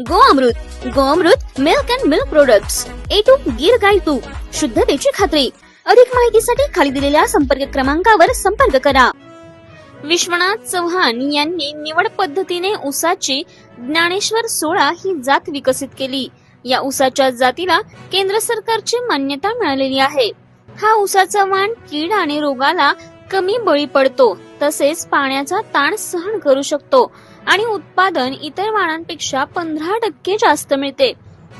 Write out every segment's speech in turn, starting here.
Go Amrit Go Amrit milk and milk product A two Gir गाय तू शुद्धतेची खात्री. अधिक माहितीसाठी खाली दिलेल्या संपर्क क्रमांकावर संपर्क करा. विश्वनाथ चव्हाण यांनी निवड पद्धतीने उसाची ज्ञानेश्वर सोळा ही जात विकसित केली. या उसाच्या जातीला केंद्र सरकारची मान्यता मिळालेली आहे. हा उसाचा वाण कीड आणि रोगाला कमी बळी पडतो. तसेच पाण्याचा ताण सहन करू शकतो. आणि उत्पादन इतर वाणांपेक्षा पंधरा टक्के जास्त मिळते.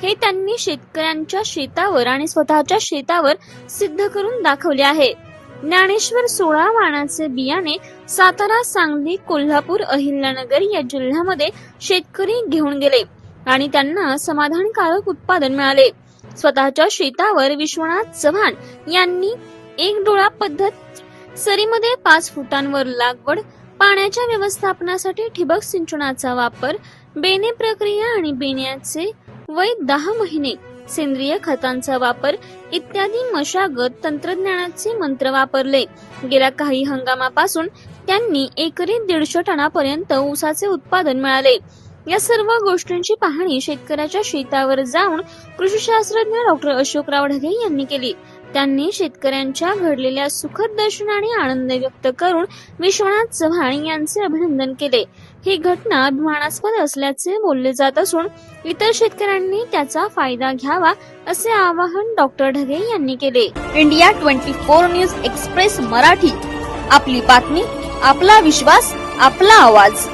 हे त्यांनी शेतकऱ्यांच्या शेतावर आणि स्वतःच्या शेतावर सिद्ध करून दाखवले आहे. ज्ञानेश्वर सोळा वाणाचे बियाणे सातारा सांगली कोल्हापूर अहिल्यानगर या जिल्ह्यामध्ये शेतकरी घेऊन गेले आणि त्यांना समाधानकारक उत्पादन मिळाले. स्वतःच्या शेतावर विश्वनाथ चव्हाण यांनी एक डोळा पद्धत सरीमध्ये पाच फुटांवर लागवड पाण्याच्या व्यवस्थापनासाठी ठिबक सिंचनाचा वापर बेने प्रक्रिया आणि बेण्याचे वय दहा महिने सेंद्रिय खतांचा वापर इत्यादी मशागत तंत्रज्ञानाचे मंत्र वापरले. गेल्या काही हंगामापासून त्यांनी एकरी दीडशे टनापर्यंत ऊसाचे उत्पादन मिळाले. या सर्व गोष्टींची पाहणी शेतकऱ्याच्या शेतावर जाऊन कृषी शास्त्रज्ञ डॉक्टर अशोकराव ढगे यांनी केली. त्यांनी शेतकऱ्यांच्या घडलेल्या सुखद दर्शन आणि आनंद व्यक्त करून विश्वनाथ चव्हाण यांचे अभिनंदन केले. ही घटना अभिमानास्पद असल्याचे बोलले जात असून इतर शेतकऱ्यांनी त्याचा फायदा घ्यावा असे आवाहन डॉक्टर ढगे यांनी केले. India twenty four news express Marathi. आपली बातमी आपला विश्वास आपला आवाज.